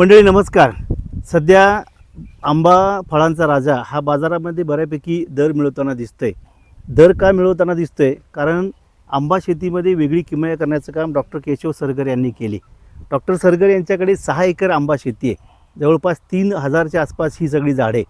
मंडळी नमस्कार. सध्या आंबा फळांचा राजा हा बाजारामध्ये बऱ्यापैकी दर मिळवताना दिसतोय. दर का मिळवताना दिसतोय? कारण आंबा शेतीमध्ये वेगळी किमया करण्याचं काम डॉक्टर केशव सरगर यांनी केले. डॉक्टर सरगर यांच्याकडे सहा एकर आंबा शेती आहे. जवळपास तीन हजारच्या आसपास ही सगळी झाडे.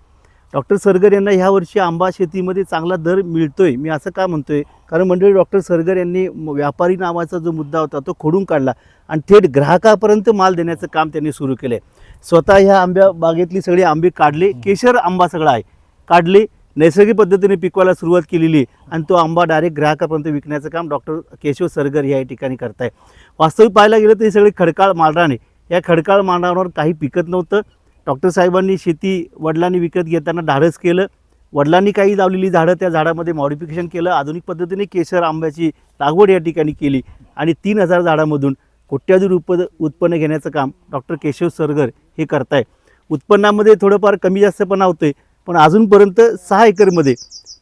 डॉक्टर सरगर यांना ह्या वर्षी आंबा शेतीमध्ये चांगला दर मिळतोय. मी असं का म्हणतोय? कारण मंडळी डॉक्टर सरगर यांनी व्यापारी नावाचा जो मुद्दा होता तो खोडून काढला. आणि थेट ग्राहकापर्यंत माल देण्याचं काम त्यांनी सुरू केलं आहे स्वतः ह्या आंब्या बागेतली सगळी आंबे काढले. केशर आंबा सगळा आहे. काढले. नैसर्गिक पद्धतीने पिकवायला सुरुवात केलेली. आहे आणि तो आंबा डायरेक्ट ग्राहकापर्यंत विकण्याचं काम डॉक्टर केशव सरगर या ठिकाणी करताय. वास्तविक पाहायला गेलं तर हे सगळे खडकाळ मालरान आहे या खडकाळ मालरानावर काही पिकत नव्हतं. डॉक्टर साहेबांनी शेती वडिलांनी विकत घेताना धाडस केलं. वडिलांनी काही लावलेली झाडं त्या झाडामध्ये मॉडिफिकेशन केलं. आधुनिक पद्धतीने केशर आंब्याची लागवड या ठिकाणी केली. आणि तीन हजार झाडामधून कोट्याधी रुप उत्पन्न घेण्याचं काम डॉक्टर केशव सरगर हे करताय. उत्पन्नामध्ये थोडंफार कमी जास्तपणा होतंय पण अजूनपर्यंत सहा एकरमध्ये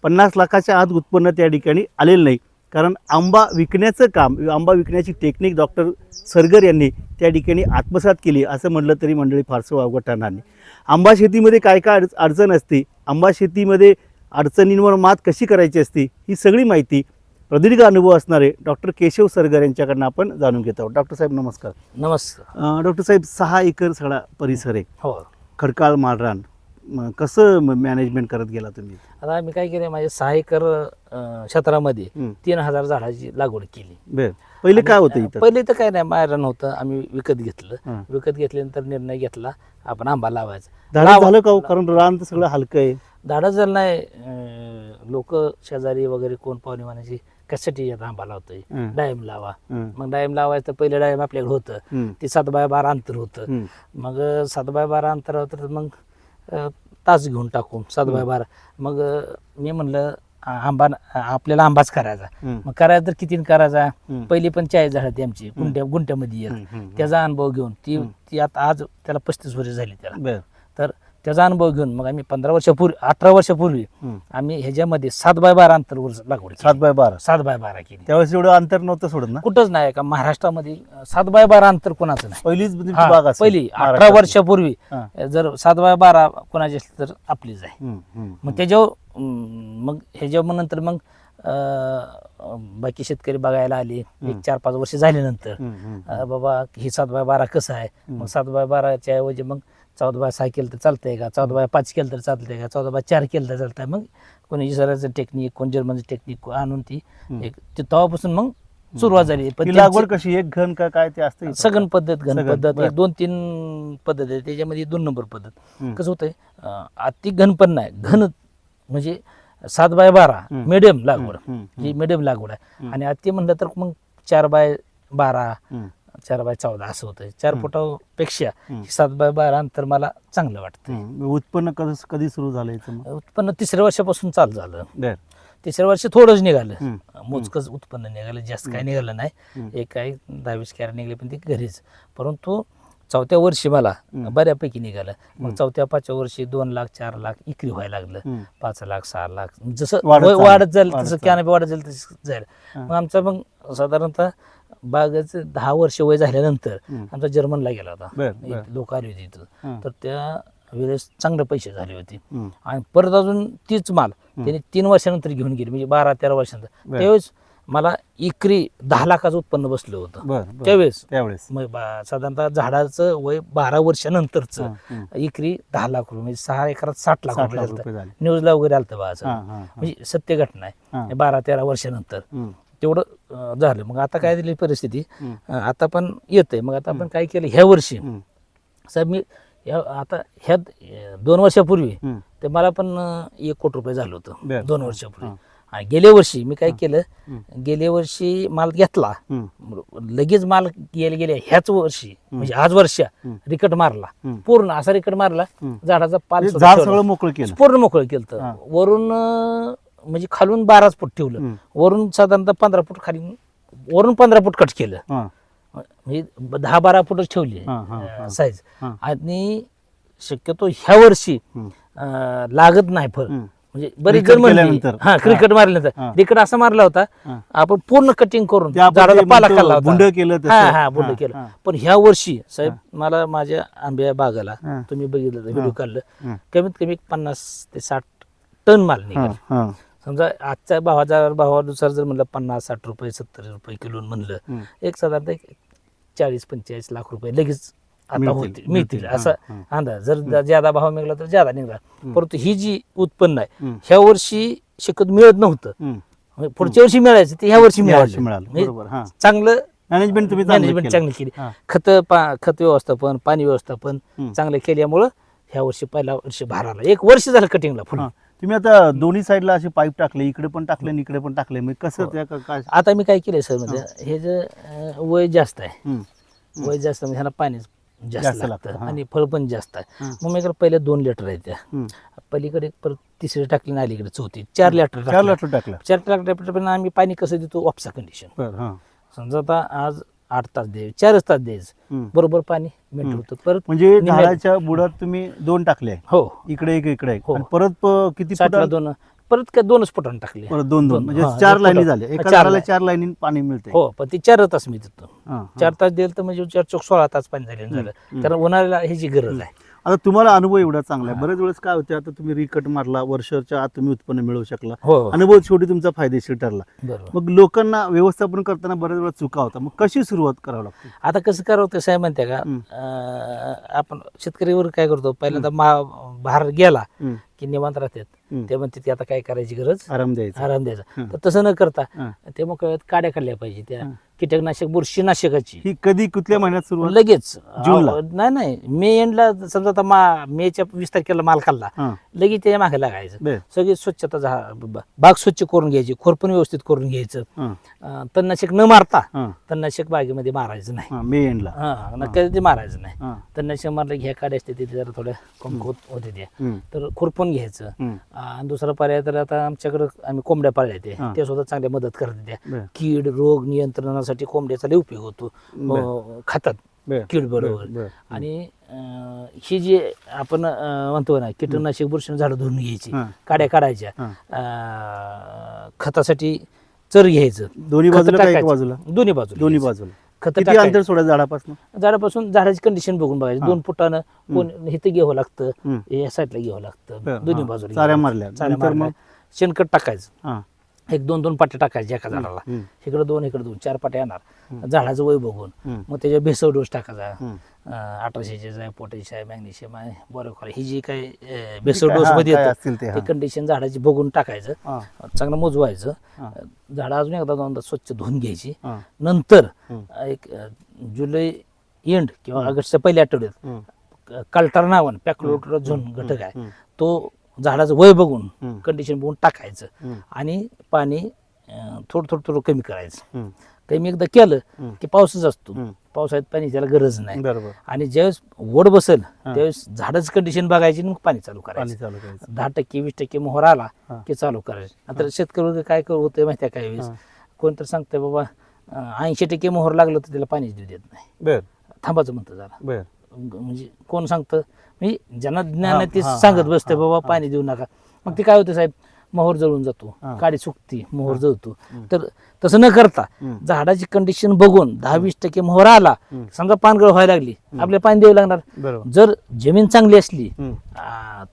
पन्नास लाखाच्या आत उत्पन्न त्या ठिकाणी आलेलं नाही. कारण आंबा विकण्याचं काम आंबा विकण्याची टेक्निक डॉक्टर सरगर यांनी त्या ठिकाणी आत्मसात केली असं म्हटलं तरी मंडळी फारसं वावगं ठरणार नाही. आंबा शेतीमध्ये काय काय अडच अडचण असते? आंबा शेतीमध्ये अडचणींवर मात कशी करायची असते? ही सगळी माहिती प्रदीर्घ अनुभव असणारे डॉक्टर केशव सरगर यांच्याकडनं आपण जाणून घेत आहोत. डॉक्टर साहेब नमस्कार. नमस्कार. डॉक्टर साहेब सहा एकर सगळा परिसर आहे. हो. खडकाळ माळरान म, कसं मॅनेजमेंट करत गेला तुम्ही? आता आम्ही काय केलं माझ्या सहा एकर क्षेत्रामध्ये. तीन हजार झाडाची लागवड केली. बर. पहिले काय होतं इथं पहिले तर काय नाही मायरन होतं आम्ही विकत घेतलं. विकत घेतल्यानंतर निर्णय घेतला आपण आंबा लावायचा लावा- झालं का हो? कारण रान तर सगळं हलकं आहे झाडं जर नाही लोक शेजारी वगैरे कोण पाहुणे म्हणायची कशासाठी यात आंबा लावतोय हं. डाळिंब लावा हं. मग डाळिंब लावायचं तर पहिले डाळिंब आपल्याकडे होतं हं. ते सात बाय बारा अंतर होतं हं. मग सात बाय बारा अंतर होतं तर मग अ, तास घेऊन टाकू सात बाय बारा मग अ, मी म्हणलं आंबा आपल्याला आंबाच करायचा. मग करायचा तर कितीन करायचा. पहिली पण चाळीस झाड होती आमची गुंट्या गुंट्यामध्ये हं, त्याचा अनुभव घेऊन ती. ती आता आज त्याला पस्तीस वर्ष झाली त्याला. तर त्याचा अनुभव घेऊन मग आम्ही पंधरा वर्षापूर्वी अठरा वर्षापूर्वी. आम्ही ह्याच्यामध्ये सात बाय बारा अंतर वर लागवड. सात बाय बारा. सात बाय बारा केली. त्यावेळेस एवढं अंतर नव्हतं सोडत ना? कुठंच नाही का? महाराष्ट्रामध्ये सात बाय बारा अंतर कोणाचं नाही. पहिलीच असेल पहिली. अठरा. वर्षापूर्वी. जर सात बाय बारा कोणाची असली तर आपलीच आहे. मग त्याच्यावर मग ह्याच्यावर मग नंतर मग अं, बाकी शेतकरी बघायला आले एक चार पाच वर्ष झाल्यानंतर बाबा ही सात बाय बारा कसं आहे? मग सात बाय बाराच्या ऐवजी मग चौदा बाय सहा केलं तर चालतंय का? चौदा बाय पाच केलं तर चालतंय का? चौदा बाय चार केलं तर चालतंय. मग कोणी इस्रायलचं टेक्निक कोण जर्मनचं टेक्निक आणून ती एक ते तेव्हापासून मग सुरुवात झाली. पण लागवड कशी? एक घन का काय ते असतं? सगन पद्धत घन पद्धत. एक दोन तीन पद्धत आहे. त्याच्यामध्ये दोन नंबर पद्धत. कसं होतंय? अति घन पण नाही. घन म्हणजे सात बाय बारा. मिडियम लागवड. हं, जी मिडियम लागवड आहे. आणि अति म्हणलं तर मग चार बाय बारा. चार बाय चौदा असं होतं. चार फुटापेक्षा सात बाय बारा अंतर मला चांगलं वाटतं. उत्पन्न कधी कधी सुरू झालं उत्पन्न तिसऱ्या वर्षापासून चालू झालं. तिसऱ्या वर्षी थोडंच निघालं. मोजकंच उत्पन्न निघालं. जास्त काही निघालं. नाही. एक काही दहावीस कॅरेट निघले पण ते घरीच. परंतु चौथ्या वर्षी मला. बऱ्यापैकी निघालं मग चौथ्या पाचव्या वर्षी दोन लाख चार लाख इकरी व्हायला लागलं. पाच लाख सहा लाख जसं वाढत जाईल तसं. कॅनपी वाढत जाईल तसं जाईल. मग आमचं मग साधारणतः बागाचं दहा वर्ष वय झाल्यानंतर. आमचा जर्मनला गेला होता. लोक आली होती इथं. तर त्या वेळेस चांगले पैसे झाले होते. आणि परत अजून तीच माल त्याने तीन वर्षानंतर घेऊन गेली म्हणजे बारा तेरा वर्षानंतर. त्यावेळेस मला इकरी दहा लाखाचं उत्पन्न बसलं होतं. त्यावेळेस. त्यावेळेस. मग साधारणतः झाडाचं वय बारा वर्षानंतरचं. इकरी दहा लाख रुपये म्हणजे सहा एकरात साठ लाख रुपये झाले न्यूजला वगैरे आलतं बा असं. हां हां. म्हणजे सत्य घटना. आहे. बारा तेरा वर्षानंतर. तेवढं झालं. मग आता काय दिली परिस्थिती? आता पण येतंय. मग आता आपण काय केलं? ह्या वर्षी. साहेब मी आता ह्या दोन वर्षापूर्वी. ते मला पण एक कोटी रुपये झालं. होतं. दोन वर्षापूर्वी. हां. गेल्या वर्षी मी काय केलं. गेल्या वर्षी माल घेतला. लगेच माल गेले गेल्या ह्याच वर्षी म्हणजे आज वर्षा. रिकट मारला. पूर्ण असा रिकट मारला हं. झाडाचा पाल झाड. सगळं मोकळं केलं पूर्ण मोकळं केलं हां. वरून अं, म्हणजे खालून बाराच फूट ठेवलं. वरून साधारणतः पंधरा फूट खाली वरून पंधरा फूट कट केलं हां म्हणजे दहा बारा फुटच ठेवली हां, हां, हां. साईज हां. आणि शक्यतो ह्या वर्षी. अं, लागत नाही फळ. म्हणजे बरीच Cricket जण म्हणली केल्यानंतर. हा क्रिकेट हा. मारल्यानंतर क्रिकेट असा मारला होता हा. आपण पूर्ण कटिंग करून ते आपण झाडाला ते पाला म्हणतो, खाल्ला होता बुंड केलं तसं. हा हा बुंड हा, केलं हा. पण ह्या वर्षी साहेब मला माझ्या आंब्या बागाला हा. तुम्ही बघितलं व्हिडिओ. काढलं हा. कमीत कमी पन्नास ते साठ टन माल हा, निघाला हा. समजा आजच्या भावाच्या भावानुसार जर म्हणलं पन्नास साठ रुपये सत्तर रुपये किलो म्हणलं हम्म. एक साधारणतः एक चाळीस पंचेचाळीस लाख रुपये लगेच आता होतील मिळतील. असा. अंदाज जर ज्यादा भाव मिळाला तर ज्यादा निघाला परंतु ही जी उत्पन्न आहे. ह्या वर्षी शकत मिळत नव्हतं. म्हणजे पुढच्या वर्षी मिळायचं ते ह्या वर्षी मिळालं हा चांगलं मॅनेजमेंट तुम्ही चांगलं मॅनेजमेंट केलं. चांगली केली. खत खत व्यवस्थापन पाणी व्यवस्थापन. चांगलं केल्यामुळं ह्या वर्षी पहिला वर्षी भार आला एक वर्ष झालं कटिंगला फुल. तुम्ही आता दोन्ही साईडला असे पाईप टाकले इकडे पण टाकले आणि इकडे पण टाकले मग कसं हो. काय आता मी काय केलंय सर म्हणजे हे जे वय जास्त आहे. वय जास्त म्हणजे ह्याला पाणी जास्त लागतं. आणि फळ पण जास्त आहे. मग मी इकडे पहिले दोन लिटर आहे त्या. पलीकडे परत तिसरी टाकली ना अलीकडे चौथी. चार लिटर चार लिटर टाकलं चार लिटर पण आम्ही पाणी कसं देतो? वापसा कंडिशन समजा आता आज आठ तास द्यायचे चारच तास द्यायचं. बरोबर पाणी मिनिट होतं. परत म्हणजे झाडाच्या बुडात तुम्ही दोन टाकले. हो. इकडे एक इकडे हो. परत किती दोन. परत काय दोनच फुटाने टाकले परत दोन दोन. म्हणजे हा, चार दोन लाईनी फुटा. झाल्या एका चार झाडाला लाईन. चार लाईनी पाणी मिळते हो पण ती चार तास मी देतो. हा, चार हा. तास दिलं तर म्हणजे चार चौक सोळा तास पाणी झाले. झालं कारण उन्हाळ्याला ह्याची गरज आहे. आता तुम्हाला अनुभव एवढा चांगला आहे. बरेच वेळेस काय होते आता तुम्ही रिकट मारला वर्षाच्या आत तुम्ही उत्पन्न मिळवू शकला. हो अनुभव शेवटी तुमचा फायदेशीर ठरला. बरोबर. मग लोकांना व्यवस्थापन करताना बरेच वेळा चुका होता मग कशी सुरुवात करावी लागते? आता कसं करावं ते साहेब म्हणते का हम्म. अं, आपण शेतकरीवर काय करतो? पहिल्यांदा मा भार गेला. हम्म. की निवांत राहतात. ते म्हणते ती आता काय करायची गरज? आराम द्यायचा. आराम द्यायचा. तर तसं न करता. ते मग काड्या काढल्या पाहिजे त्या. कीटकनाशक बुरशीनाशकाची. ही कधी कुठल्या महिन्यात सुरुवात? लगेच. नाही नाही. मे एंडला समजा आता मा मेच्या वीस तारखेला माल खाल्ला. लगेच त्याच्यामागे लागायचं. सगळी स्वच्छता बाग स्वच्छ करून घ्यायची खोरपण व्यवस्थित करून घ्यायचं. तणनाशक न मारता तणनाशक बागेमध्ये मारायचं नाही. मे एंडला न कधी मारायचं नाही. तणनाशक मारलं घ्या काढ्या असते तिथे जरा थोड्या कमकुवत होते हम्म. तर खुरपून घ्यायचं. आणि दुसरा पर्याय तर आता आमच्याकडं आम्ही कोंबड्या पाळल्या ते. ते सुद्धा चांगल्या मदत करतात त्या. कीड रोग नियंत्रणासाठी कोंबड्याचा लय उपयोग होतो. खातात. कीड बरोबर. बर बर. आणि ही जी आपण म्हणतो ना कीटकनाशक बुरशी झाडं धुवून घ्यायची. काड्या काढायच्या खतासाठी चर घ्यायचं. दोन्ही बाजूला दोन्ही बाजूला दोन्ही. बाजूला. खतं. अंतर सोडायचं झाडापासून? झाडापासून झाडाची कंडिशन बघून बघायचं. दोन फुटानं कोण इथं घ्यावं लागतं. या साईडला घ्यावं लागतं. दोन्ही. बाजूला चाऱ्या मारल्या. शेणखत टाकायचं. एक दोन दोन पाट्या टाकायच्या एका झाडाला. इकडे दोन इकडे दोन चार पाट्या येणार झाडाचं वय बघून. मग त्याच्या भेसळ डोस टाकायचा अठराशेचे आहे पोटॅश आहे मॅग्नेशियम आहे बरोबर ही जी काही काय- डोस मध्ये ते. कंडिशन झाडाची बघून टाकायचं चांगलं मोजवायचं. झाडं अजून एकदा दोनदा स्वच्छ धुवून घ्यायची नंतर. एक जुलै एंड किंवा ऑगस्टच्या पहिल्या आठवड्यात. कल्टर नावन पॅक्लोटर झोन घटक आहे. तो झाडाचं वय बघून. कंडिशन बघून टाकायचं. आणि पाणी थोडं थोडं थोडं कमी करायचं. कमी एकदा केलं. की पाऊसच असतो. पावसाळ्यात पाणी त्याला गरज नाही बरोबर आणि ज्यावेळेस वड बसेल. त्यावेळेस झाडाचं कंडिशन बघायची मग पाणी चालू करायचं चालू करायचं दहा टक्के वीस टक्के मोहर आला. की चालू करायचं आता शेतकरी काय कर- होतंय माहिती आहे काय वेळेस. कोणतर सांगतंय बाबा ऐंशी टक्के मोहर लागलं तर त्याला पाणीच देऊ देत नाही बर थांबाचं म्हणतं बर म्हणजे कोण सांगतं म्हणजे ज्यांना ज्ञान आहे ते सांगत बसते बाबा. पाणी देऊ नका मग ते काय होतं साहेब मोहर जळून जातो. काडी सुकती मोहर. जळतो. तर तसं न करता. झाडाची कंडिशन बघून दहा वीस टक्के मोहर आला. समजा पानगळ व्हायला लागली आपल्याला पाणी द्यावं लागणार जर जमीन चांगली असली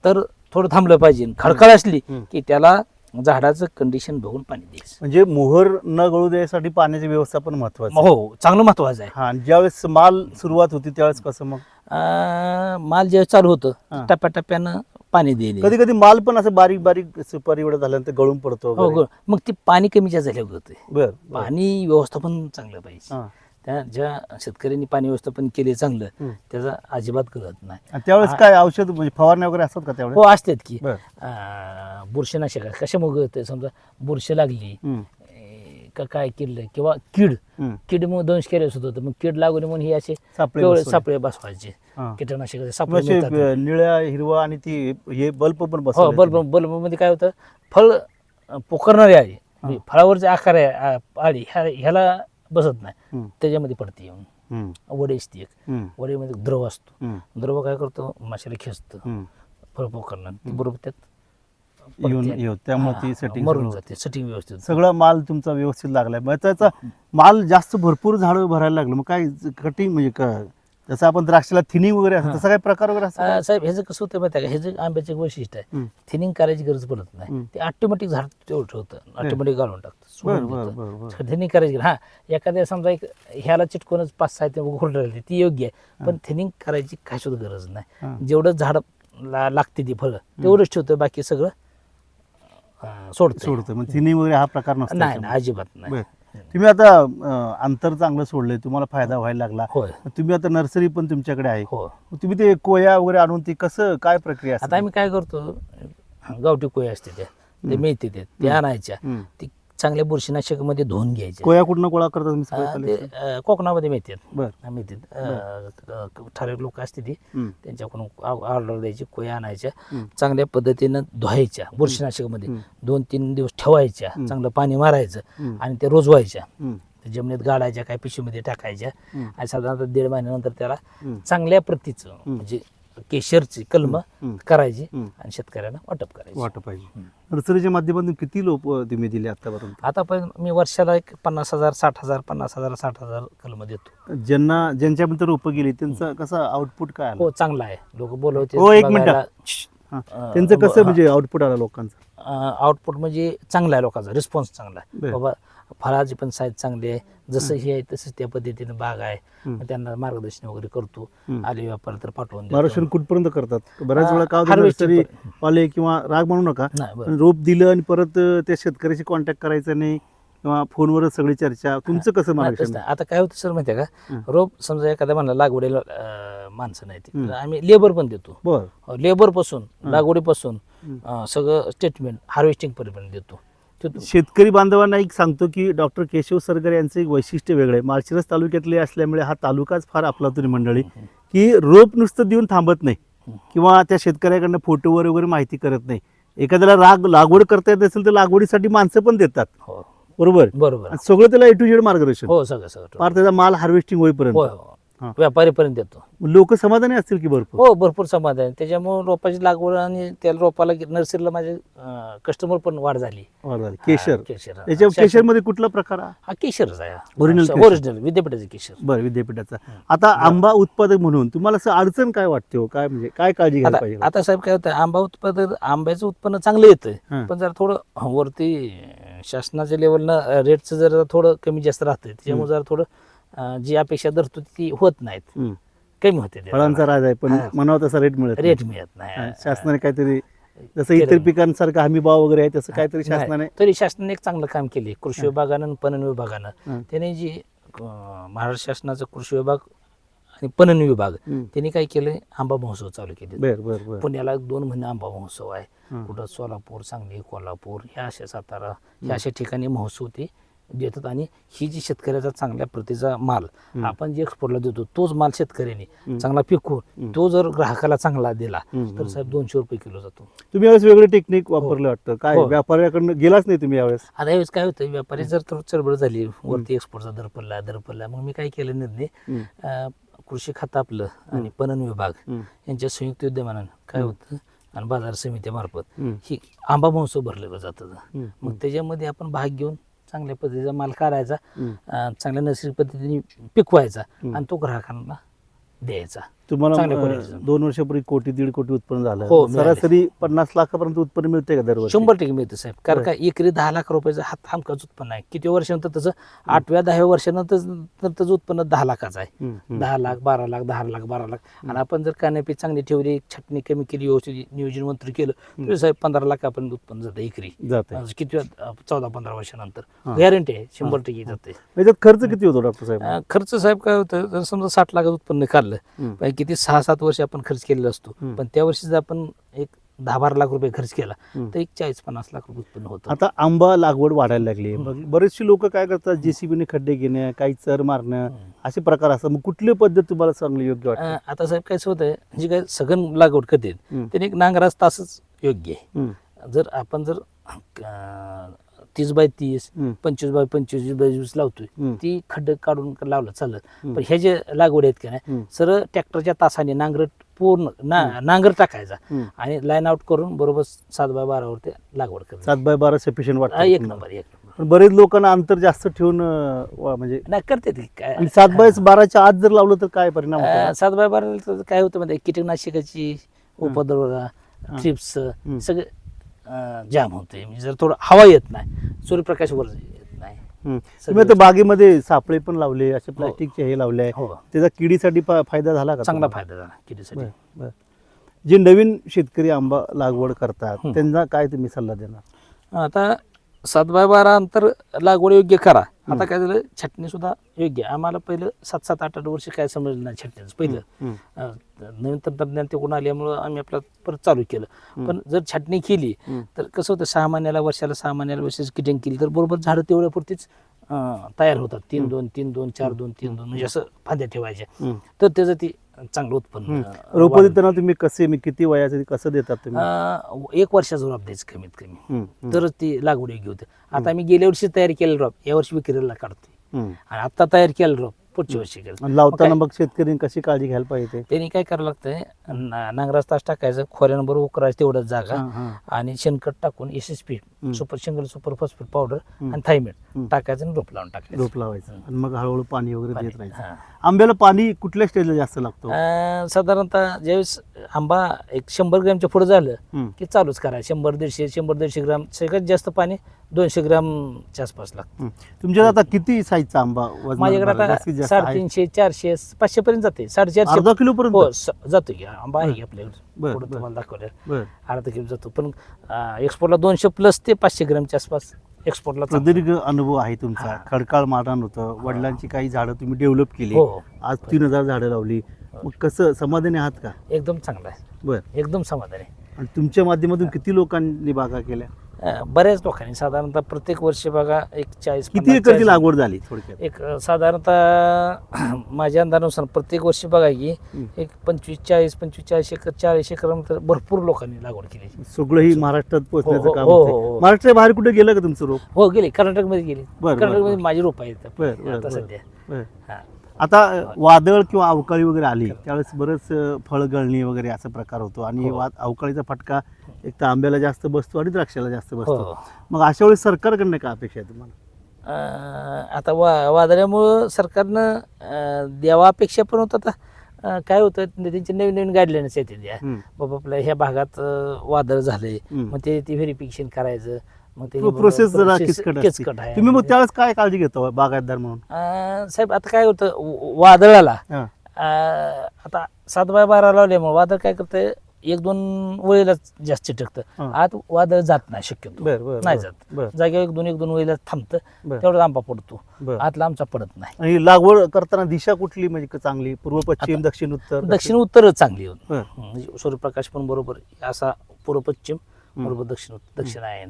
तर थोडं थांबलं पाहिजे खडखड असली. की त्याला झाडाचं कंडिशन बघून पाणी द्यायचं म्हणजे मोहर न गळू द्यायसाठी पाण्याची व्यवस्थापन महत्वाचं आहे. हो चांगलं महत्वाचं आहे हा ज्यावेळेस माल सुरुवात होती त्यावेळेस कसं मग माल ज्यावेळेस चालू होतं हा. टप्प्याटप्प्यानं पाणी देणे कधी कधी माल पण असं बारीक बारीक सुपारी एवढं झाल्यानंतर गळून पडतो हो वगैरे. हो. मग ते पाणी कमी जास्त झाल्यावर होते बर बर. पाणी व्यवस्थापन चांगलं पाहिजे हा. त्या ज्या शेतकऱ्यांनी पाणी व्यवस्थापन केले चांगलं. त्याचा अजिबात कळत नाही. त्यावेळेस काय औषध म्हणजे फवारण्या वगैरे असतात का त्यावेळेस? हो असतात की. बुरशीनाशक कशामुळे होते समजा बुरशी लागली का काय केलं किंवा कीड हम्म. किडमुळे दंश केले होत होतं मग कीड लागू नये म्हणून हे असे सापळे बसवायचे. कीटकनाशकाचे मग सापळे. ब- निळ्या हिरवा आणि ती हे बल्ब पण हो बसवले बल्ब बल्बमध्ये काय होतं? फळ पोखरणारी आळी म्हणजे फळावरचे आकार आळी. ह्या ह्याला बसत नाही. त्याच्यामध्ये पडते येऊन. वडे असते एक. वडेमध्ये द्रव असतो. द्रव काय करतो माशाला खेचतं हम्म. फळ पोखरणं ते बरोबर त्यात येऊन. येऊ त्यामुळे ती सेटिंग मरून जाते सेटिंग व्यवस्थित सगळा माल तुमचा व्यवस्थित लागलाय मग त्याचा माल जास्त भरपूर झाडं भरायला लागलं मग काय कटिंग म्हणजे का जसं आपण द्राक्षाला थिनिंग वगैरे असतं तसा काय प्रकार वगैरे असतो अं, साहेब ह्याचं कसं होतं माहिती आहे का? ह्याचं आंब्याचं एक वैशिष्ट्य आहे. थिनिंग करायची गरज पडत नाही. ते ऑटोमॅटिक झाड तेवढं ठेवतं ऑटोमॅटिक घालून टाकतं बरं सोडून बरं देतं. बरं बरं थिनिंग करायची हा. एखाद्या समजा एक ह्याला चिटकूनच पाच सहा ते घोड राहिली ती योग्य आहे. पण थिनिंग करायची काय सुद्धा गरज हा. नाही जेवढं झाड ला- लागते ती फळं तेवढंच ठेवतं बाकी सगळं सोडतं सोडतं थिनिंग वगैरे हा प्रकार नसतो नाही नाही अजिबात नाही. बरं. तुम्ही आता अं, अंतर चांगलं सोडलंय तुम्हाला फायदा व्हायला लागला. होय. तुम्ही आता नर्सरी पण तुमच्याकडे आहे. हो तुम्ही ते कोया वगैरे आणून ती कसं काय प्रक्रिया असते? आता आम्ही काय करतो गावठी कोया असते त्या ते मिळते ते ते आणायच्या. हम्म. ती चांगल्या बुरशीनाशकमध्ये धुवून घ्यायच्या कोया कुठनं गोळा करता तुम्ही सगळं अं, collection? ते अं, कोकणामध्ये मिळतात बरं मिळतात अं, ठराविक लोक असते ती हम्म. त्यांच्याकडून ऑर्डर द्यायची कोया आणायच्या हम्म. चांगल्या पद्धतीनं धुवायच्या बुरशीनाशकमध्ये हम्म. दोन तीन दिवस ठेवायच्या चांगलं पाणी मारायचं हम्म. आणि ते रोजवायच्या हम्म. जमिनीत गाडायच्या काय पिशवीमध्ये टाकायच्या हम्म. आणि साधारणतः दीड महिन्यानंतर त्याला हम्म. चांगल्या प्रतीचं म्हणजे केशरची कलम हम्म. करायची हम्म. आणि शेतकऱ्यांना वाटप करायची वाटप पाहिजे नर्सरीच्या माध्यमातून किती लोक तुम्ही दिले आतापर्यंत आता पण मी वर्षाला एक पन्नास हजार साठ हजार पन्नास हजार साठ हजार कलम देतो ज्यांना ज्यांच्यापर्यंत रोपं गेली त्यांचं कसं आउटपुट काय आलं हो चांगला आहे लोक बोलवते हो एक मिनिट. हा. अं, त्यांचं कसं हा. म्हणजे आउटपुट आलं लोकांचं आउटपुट म्हणजे चांगला आहे लोकांचा रिस्पॉन्स चांगला आहे बरं. बाबा फळाची पण साईज चांगली आहे जसं हे आहे तसंच त्या पद्धतीने बाग आहे. मग त्यांना मार्गदर्शन वगैरे करतो. आले व्यापार तर पाठवून देतो. मार्गदर्शन कुठपर्यंत करतात बऱ्याच वेळा का harvesting नर्सरी वाले किंवा राग म्हणू नका नाही बरं पण रोप दिलं आणि परत अं, त्या शेतकऱ्याशी कॉन्टॅक्ट करायचा नाही किंवा फोनवरच सगळी चर्चा तुमचं कसं नाही, तसं मार्गदर्शन नाही. आता काय होतं सर माहिती आहे हं. का रोप समजा एखाद्या म्हणला लागवडीला अं, माणसं नाही ती हं. आम्ही लेबर पण देतो बर लेबरपासून. लागवडीपासून हं. अं, सगळं स्टेटमेंट हार्वेस्टिंग पर्यंत देतो शेतकरी बांधवांना एक सांगतो की डॉक्टर केशव सरगर यांचं एक वैशिष्ट्य वेगळं आहे. माळशिरस तालुक्यातले असल्यामुळे हा तालुकाच फार आपलातून मंडळी की रोप नुसतं देऊन थांबत नाही किंवा त्या शेतकऱ्याकडनं फोटोवर वगैरे माहिती करत नाही. एखाद्याला राग लागवड करता येत असेल तर लागवडीसाठी माणसं पण देतात. हो. बरोबर? बरोबर. सगळं त्याला ए टू झेड मार्गदर्शन. हो सगळं सगळं. फार त्याचा माल हार्वेस्टिंग होईपर्यंत. व्यापारीपर्यंत देतो लोक समाधानी असतील की भरपूर? हो भरपूर समाधान. आहे त्याच्यामुळे रोपाची लागवड आणि त्या रोपाला नर्सरीला माझे कस्टमर पण वाढ झाली. केशर. हा, केशर. हा. त्याच्या केशरमध्ये कुठला प्रकार हा हा केशरच आहे. Original केशर. ओरिजिनल विद्यापीठाचे केशर. बरं विद्यापीठाचा. आता आंबा उत्पादक म्हणून तुम्हाला असं अडचण काय वाटते हो? काय म्हणजे काय काळजी घ्यायला आता पाहिजे आता साहेब काय होतं आंबा उत्पादन आंब्याचं उत्पन्न चांगलं येतं. हां. पण जरा थोडं वरती शासनाच्या लेवलनं रेटचं जरा थोडं कमी जास्त राहतं त्याच्यामुळे जरा थोडं अं, जी अपेक्षा धरतो ती होत नाहीत हम्म. कमी होते ते. फळांचा राज आहे पण हा. म्हणावा तसा रेट मिळत नाही. रेट मिळत हा, नाही शासनाने काहीतरी जसं केलं. इतर पिकांसारखा हमी भाव वगैरे आहे तसं काहीतरी नाही. शासनाने तरी शासनाने एक चांगलं काम केले कृषी विभागानं आणि पणन विभागानं. त्याने जी अं, महाराष्ट्र शासनाचा कृषी विभाग आणि पणन विभाग हम्म. त्यांनी काय केलं आंबा महोत्सव चालू केले बर बर बर पुण्याला दोन महिने आंबा महोत्सव आहे हं. कुठं सोलापूर सांगली कोल्हापूर ह्या अशा सातारा ह्या अशा ठिकाणी महोत्सव ते देतात आणि ही जी शेतकऱ्याचा चांगल्या प्रतीचा माल आपण जे एक्सपोर्टला देतो तोच माल शेतकऱ्याने चांगला पिकवून तो जर ग्राहकाला चांगला दिला हं, तर साहेब दोनशे रुपये किलो जातो. तुम्ही यावेळेस वेगळं टेक्निक वापरलं वाटतं. काय? हो. व्यापाऱ्याकडनं गेलाच नाही तुम्ही यावेळेस? आता यावेळेस काय होतं व्यापारी जर तर चळबळ झाली वरती एक्सपोर्टचा दर पडला दर पडला मग मी काय केलं निर्णय? हं. कृषी खातं आपलं आणि पणन विभाग हं. यांच्या संयुक्त विद्यमानानं काय होतं? आणि बाजार समितीमार्फत हं. ही आंबा महोत्सव भरलेलं जातं. हं. मग त्याच्यामध्ये आपण भाग घेऊन चांगल्या पद्धतीचा माल काढायचा. अं, चांगल्या नैसर्गिक पद्धतीने पिकवायचा आणि तो ग्राहकांना द्यायचा चांगल्या अं, quality चं. दोन वर्षापूर्वी कोटी दीड कोटी उत्पन्न झालं. हो, मिळाले. सरासरी पन्नास लाखापर्यंत उत्पन्न मिळते का दरवर्षी? शंभर टक्के मिळतं साहेब. कारण का एकरी दहा लाख रुपयाचं हा हमखास उत्पन्न आहे. किती वर्षानंतर त्याचं? आठव्या दहाव्या वर्षानंतर तर त्याचं उत्पन्न दहा लाखाचं आहे. दहा लाख बारा लाख दहा लाख बारा लाख. आणि आपण जर कानापी चांगली ठेवली छटणी कमी केली व्यवस्थित नियोजन मंत्री केलं तरी साहेब पंधरा लाखापर्यंत उत्पन्न जातं एकरी. जाते. आज किती चौदा पंधरा वर्षानंतर. गॅरंटी आहे. शंभर टक्के जाते. खर्च किती होतो डॉक्टर साहेब? अं, खर्च साहेब काय होतं? जर समजा साठ लाखाचं उत्पन्न काढलं. पण किती सहा सात वर्ष आपण खर्च केलेला असतो. पण त्या वर्षी जर आपण एक दहा बारा लाख रुपये खर्च केला. तर एक चाळीस पन्नास लाख रुपये उत्पन्न होतं. आता आंबा लागवड वाढायला लागली. बरेचसे लोक काय करतात? जेसीबीने खड्डे घेणं काही चर मारणं असे प्रकार असतात. मग कुठली पद्धत तुम्हाला चांगली योग्य वाटते? आता साहेब काय होतं जी काय सघन लागवड करते. त्याने एक नांगराच तासच योग्य आहे. जर आपण जर तीस बाय तीस हम्म. पंचवीस बाय पंचवीस वीस बाय वीस लावतोय हम्म. ती खड्ड काढून लावलं चालत हम्म. पण हे जे लागवड आहेत का नाही. सरळ ट्रॅक्टरच्या तासाने नांगरट पूर्ण ना नांगर टाकायचा हम्म. आणि लाईन आउट करून बरोबर सात बाय बारावर ते लागवड करायची सात बाय बारा सफिशियंट हा, वाटतं एक. नंबर एक नंबर पण बरेच लोकांना अंतर जास्त ठेवून अं, वा- म्हणजे नाही करते ती काय आणि सात बाय बाराच्या आत जर लावलं तर काय परिणाम होतो अं, सात बाय बारा तर काय होतं म्हणजे कीटकनाशकाची उपद्रव ट्रिप्स सगळं अं, जाम होते म्हणजे जर थोडं हवा येत नाही सूर्यप्रकाश वर येत नाही हम्म. तुम्ही आता बागेमध्ये सापळे पण लावले असे प्लास्टिकचे हे लावले आहे हो त्याचा किडीसाठी फा- फायदा झाला का चांगला तुम्हाला? फायदा झाला किडीसाठी बरं, बरं. जे नवीन शेतकरी आंबा लागवड करतात. त्यांना काय तुम्ही सल्ला देणार आता सात बाय बारा अंतर लागवड योग्य करा. आता काय झालं? छटणी सुद्धा योग्य. आम्हाला पहिलं सात सात आठ आठ वर्ष काय समजलं नाही छटणीचं. पहिलं. अं, नवीन तंत्रज्ञान ते कोण आल्यामुळं आम्ही आपलं परत चालू केलं. पण जर छाटणी केली. तर कसं होतं? सहा महिन्याला वर्षाला सहा महिन्याला वर्षाची किटिंग केली तर बरोबर झाडं तेवढ्यापुरतीच अं, तयार होतात. तीन दोन तीन दोन चार दोन तीन दोन म्हणजे असं फांद्या ठेवायच्या. तर त्याचं ती चांगलं उत्पन्न रोपं. देताना तुम्ही कसे मी किती वयाचे कसं देतात तुम्ही? अं, एक वर्षाचं रोप द्यायचं कमीत कमी. हम्म, हम्म, तरच ती लागवड योग्य होते. आता आम्ही गेल्या वर्षी तयार केलेलं रोप या वर्षी विक्रीला काढतोय. हम्म. आणि आता तयार केलेलं रोप पुढच्या वर्षी आणि लावताना मग शेतकऱ्यांनी कशी काळजी घ्यायला पाहिजे त्यांनी काय करावं लागतंय ना- नांगराच तास टाकायचं खोऱ्यानं बरोबर उकरायचं तेवढंच जागा. आणि शेणखत टाकून S S P hmm. Super single super phosphate powder. आणि थायमेट. टाकायचं आणि रोप लावून टाकायचं रोप लावायचं आणि मग हळूहळू पाणी वगैरे देत राहायचं हां. आंब्याला पाणी कुठल्या स्टेजला जास्त लागतो साधारणतः ज्यावेळेस आंबा एक शंभर ग्रॅमच्या पुढे झालं. की चालूच करायचं शंभर दीडशे शंभर दीडशे ग्राम सगळ्यात जास्त पाणी दोनशे ग्रामच्या आसपास लागतं. तुमच्यात आता किती साईजचा आंबा माझ्याकडे? आता? साडेतीनशे चारशे पाचशे पर्यंत जाते. साडेचारशे अर्धा किलो पर्यंत हो जातो की. आंबा आहे आपल्याकडे. पुढं. तुम्हाला दाखवलं. बर. अर्धा किलो जातो. पण एक्सपोर्टला दोनशे प्लस ते पाचशे ग्रामच्या आसपास एक्सपोर्टला. प्रदीर्घ अनुभव आहे तुमचा. हा. खडकाळ मारहाण होतं. वडिलांची काही झाडं तुम्ही डेव्हलप केली. हो. आज तीन हजार झाडं लावली. मग कसं समाधानी आहात का? एकदम चांगला आहे. बर. एकदम समाधान. आहे आणि तुमच्या माध्यमातून किती लोकांनी बागा केल्या? अं, बऱ्याच लोकांनी. साधारणतः प्रत्येक वर्षी बघा एक चाळीस किती एकरची लागवड झाली थोडक्यात? एक अं, साधारणतः माझ्या अंदाजानुसार प्रत्येक वर्षी बघा की हं. एक पंचवीस चाळीस पंचवीस चाळीस एकर चाळीस एकर तर भरपूर लोकांनी लागवड केली. सगळं ही महाराष्ट्रात पोहोचण्याचं हो, काम हो. हो, हो. महाराष्ट्राच्या बाहेर कुठे गेलं का तुमचं रोप? हो गेली. कर्नाटकमध्ये गेली. बरं, कर्नाटकमध्ये बरं. माझी रोप आहेत. बर बर आता बर, सध्या. बर. हा. आता वादळ किंवा अवकाळी वगैरे आली त्यावेळेस बरंच फळगळणी वगैरे असा प्रकार होतो. आणि हो. वा अवकाळीचा फटका एक तर आंब्याला जास्त बसतो आणि द्राक्षाला जास्त बसतो. हो मग अशा वेळेस सरकारकडनं काय अपेक्षा आहे तुम्हाला? आता वा वादळामुळं सरकारनं द्यावा अपेक्षा पण होत आता. काय होतं त्यांचे नवीन नवीन गाईडलाईन्स येते द्या. बाबा आपल्या ह्या भागात वादळ झालंय. मग ते व्हेरिफिकेशन करायचं. मग ते प्रोसेस जरा किचकट किचकट आहे. तुम्ही मग त्यावेळेस काय काळजी घेतो बागायतदार म्हणून? अं, साहेब आता काय होतं व- वादळाला. हा. अं, आता सात बाय बारा लावल्यामुळे वादळ काय करतंय एक दोन वेळेला जास्त हा. आत वादळ जात नाही शक्यतो. बर बर नाही बर, जात. बर. जागेवर एक दोन एक दोन वेळेला थांबतं. बर. तेवढा आंबा पडतो. बर. आतला आमचा पडत नाही. आणि लागवड करताना दिशा कुठली म्हणजे क- चांगली? पूर्व पश्चिम दक्षिण उत्तर दक्षिण? उत्तरच चांगली होती. बर. म्हणजे सूर्यप्रकाश पण बरोबर असा पूर्व पश्चिम. बरोबर दक्षिण उत्तर दक्षिण आहे.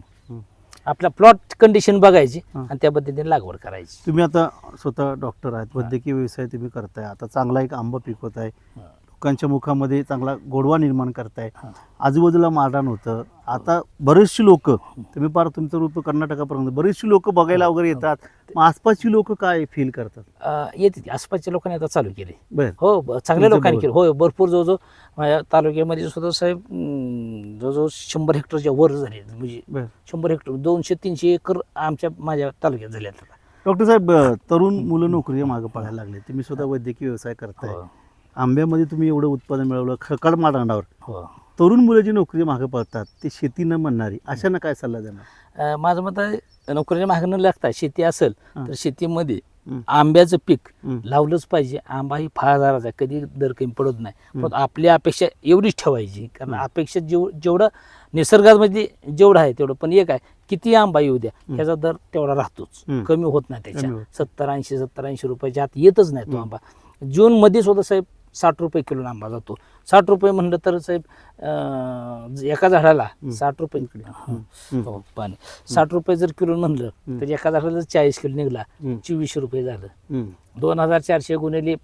आपला प्लॉट कंडिशन बघायची हा. आणि त्या पद्धतीने लागवड करायची. तुम्ही आता स्वतः डॉक्टर आहेत वैद्यकीय व्यवसाय तुम्ही करताय. आता चांगला एक आंबा पिकवताय. हा. लोकांच्या मुखामध्ये चांगला गोडवा निर्माण करताय. हा. आजूबाजूला मारहाण होतं. आता बरेचशी लोक तुम्ही पार तुमचं रूप कर्नाटकापर्यंत बरीचशी लोक बघायला वगैरे येतात. मग आसपासची लोक काय फील करतात? अं, येते. आसपासच्या लोकांनी आता चालू केले. बर. हो ब- चांगल्या लोकांनी केलं. हो भरपूर जो जो माझ्या तालुक्यामध्ये सुद्धा साहेब अं, जवळजवळ शंभर हेक्टरच्या वर झाले. म्हणजे बर. शंभर हेक्टर दोनशे तीनशे एकर आमच्या माझ्या तालुक्यात झाले आता. डॉक्टर साहेब अ, तरुण मुलं नोकरीच्या मागे पळायला लागले. तुम्ही स्वतः वैद्यकीय व्यवसाय करताय. हो. आंब्यामध्ये तुम्ही एवढं उत्पादन मिळवलं खडकाळ मारहाणावर. हो. तरुण मुलं जी नोकरी मागे पळतात ते शेती न म्हणणारी अशांना काय सल्ला देणार? अं, माझं मत आहे नोकरीच्या मागं न लागता शेती असेल हा. तर शेतीमध्ये. आंब्याचं पीक. लावलंच पाहिजे. आंबा ही आहे. कधी दर कमी पडत नाही. पण आपली अपेक्षा एवढीच ठेवायची. कारण अपेक्षा जेव जेवढं निसर्गामध्ये जेवढं आहे तेवढं. पण एक आहे किती आंबा येऊ द्या ह्याचा दर तेवढा राहतोच. कमी होत नाही त्याच्या. सत्तर ऐंशी सत्तर ऐंशी रुपयाच्या आत येतच नाही तो आंबा. जूनमध्ये सुद्धा साहेब साठ रुपये किलो आंबा जातो. साठ रुपये म्हणलं तर साहेब एका झाडाला साठ रुपये हं. हो, पाणी. साठ रुपये जर किलो म्हणलं तर एका झाडाला जर चाळीस किलो निघला. चोवीसशे रुपये झालं. दोन हजार चारशे गुणिले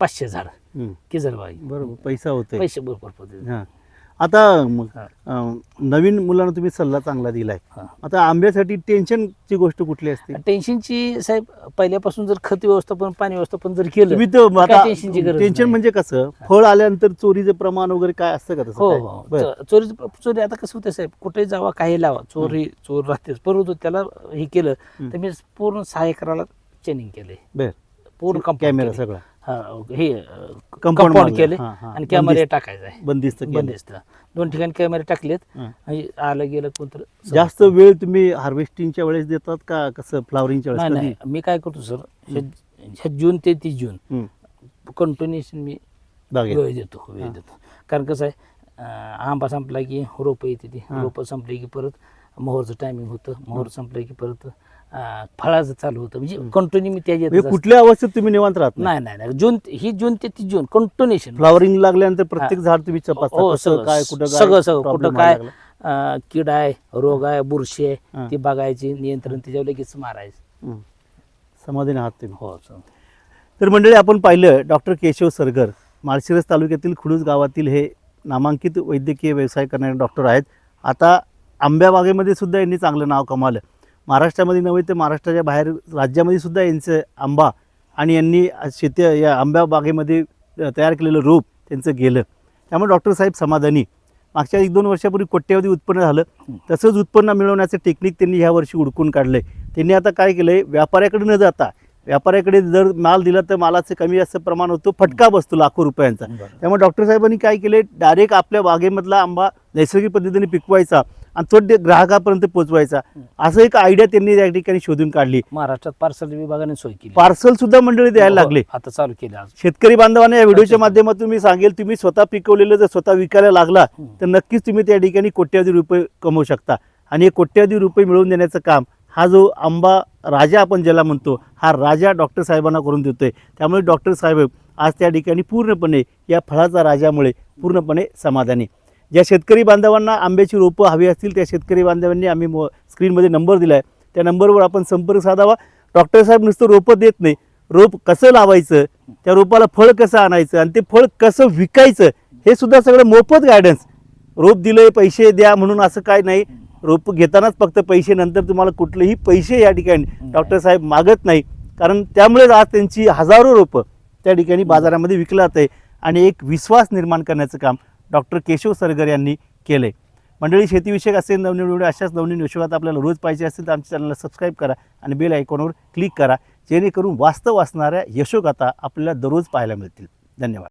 पाचशे झाड हं. की जर बाई बरोबर पैसा होतोय. पैसे भरपूर आता हा. अं, नवीन मुलांना तुम्ही सल्ला चांगला दिलाय हा. आता आंब्यासाठी टेन्शनची गोष्ट कुठली असते टेन्शनची साहेब पहिल्यापासून जर खत व्यवस्थापन पाणी व्यवस्थापन जर केलं तुम्ही तर काय गरज टेन्शन नाही. म्हणजे कसं फळ आल्यानंतर चोरीचं प्रमाण वगैरे काय असतं का तसं हो काय? हो बरं. च- चोरी चोरी आता कसं होतं साहेब कुठे जावा काही लावा चोरी चोर राहतेच परंतु त्याला हे केलं. तर मी पूर्ण सहा एकराला चेनिंग केलंय बर पूर्ण कॅमेरा सगळा हे कंपाऊंड. केले. आणि कॅमेरे टाकायचा आहे बंदिस्त. बंदिस्त दोन ठिकाणी कॅमेरे टाकलेत. आणि आलं गेलं कोणतं जास्त वेळ तुम्ही हार्वेस्टिंगच्या वेळेस देतात का कसं फ्लावरिंगच्या वेळेस नाही मी काय करतो सर ह्या जून ते तीस जून. कंटिन्युएशन मी वेळ देतो वेळ. देतो कारण कसं आहे आंबा संपला की रोपं येते ती. रोपं संपली की परत मोहरचं टायमिंग होतं मोहर संपलं की परत फळाचं चालू होतं. म्हणजे कंटिन्यू मी त्याच्यात म्हणजे कुठल्या अवस्थेत तुम्ही निवांत राहत नाही? नाही नाही जून ही जून ते तीस जून. कंटिन्युएशन फ्लावरिंग लागल्यानंतर प्रत्येक. झाड तुम्ही हो सगळं. काय कुठं काय सगळं सगळं. कुठं काय कीड आहे रोग आहे बुरशी. आहे ती बघायची नियंत्रण त्याच्यावर लगेच मारायचं. समाधानी आहात तुम्ही. हो तर मंडळी आपण पाहिलं डॉक्टर केशव सरगर माळशिरस तालुक्यातील खुडूस गावातील हे नामांकित वैद्यकीय व्यवसाय करणारे डॉक्टर आहेत. आता आंब्या बागेमध्ये सुद्धा यांनी चांगलं नाव कमावलं. महाराष्ट्रामध्ये नव्हे तर महाराष्ट्राच्या बाहेर राज्यामध्ये सुद्धा यांचं आंबा आणि यांनी शेती या आंब्या बागेमध्ये तयार केलेलं रोप त्यांचं गेलं. त्यामुळे डॉक्टर साहेब समाधानी. मागच्या एक दोन वर्षापूर्वी कोट्यवधी उत्पन्न झालं. तसंच उत्पन्न मिळवण्याचं टेक्निक त्यांनी ह्या वर्षी उडकून काढलं आहे त्यांनी आता काय केलं आहे व्यापाऱ्याकडे न जाता व्यापाऱ्याकडे जर माल दिला तर मालाचं कमी जास्त प्रमाण होतो फटका बसतो लाखो रुपयांचा. त्यामुळे डॉक्टर साहेबांनी काय केले डायरेक्ट आपल्या बागेमधला आंबा नैसर्गिक पद्धतीने पिकवायचा. आणि तो ग्राहकापर्यंत पोहोचवायचा असं एक आयडिया त्यांनी त्या ठिकाणी शोधून काढली. महाराष्ट्रात पार्सल विभागाने सोय केली. पार्सल सुद्धा मंडळी द्यायला हो, लागले. आता चालू केले शेतकरी बांधवांना या व्हिडिओच्या. माध्यमातून मी सांगेल तुम्ही स्वतः पिकवलेलं जर स्वतः विकायला लागला हं. तर नक्कीच तुम्ही त्या ठिकाणी कोट्यावधी रुपये कमवू शकता. आणि हे कोट्यावधी रुपये मिळवून देण्याचं काम हा जो आंबा राजा आपण ज्याला म्हणतो हा राजा डॉक्टर साहेबांना करून देतोय. त्यामुळे डॉक्टर साहेब आज त्या ठिकाणी पूर्णपणे या फळाचा राजामुळे पूर्णपणे समाधानी. ज्या शेतकरी बांधवांना आंब्याची रोपं हवी असतील त्या शेतकरी बांधवांनी आम्ही मो स्क्रीनमध्ये नंबर दिला आहे त्या नंबरवर आपण संपर्क साधावा. डॉक्टर साहेब नुसतं रोपं देत नाही. रोप कसं लावायचं? त्या रोपाला फळ कसं आणायचं? आणि ते फळ कसं विकायचं? हे सुद्धा सगळं मोफत गायडन्स रोप दिलंय पैसे द्या म्हणून असं काय नाही. रोप घेतानाच फक्त पैसे नंतर तुम्हाला कुठलेही पैसे या ठिकाणी डॉक्टर साहेब मागत नाही. कारण त्यामुळेच आज त्यांची हजारो रोपं त्या ठिकाणी बाजारामध्ये विकलं जात आहे. आणि एक विश्वास निर्माण करण्याचं काम डॉक्टर केशव सरगर यांनी केलं. आहे मंडळी शेतीविषयक असे नवनवीन व्हिडिओ अशाच नवनवीन विषयात आपल्याला रोज पाहिजे असतील तर आमच्या चॅनलला सबस्क्राईब करा आणि बेल आयकॉनवर क्लिक करा जेणेकरून वास्तव असणाऱ्या यशोगाथा आपल्याला दररोज पाहायला मिळतील. धन्यवाद.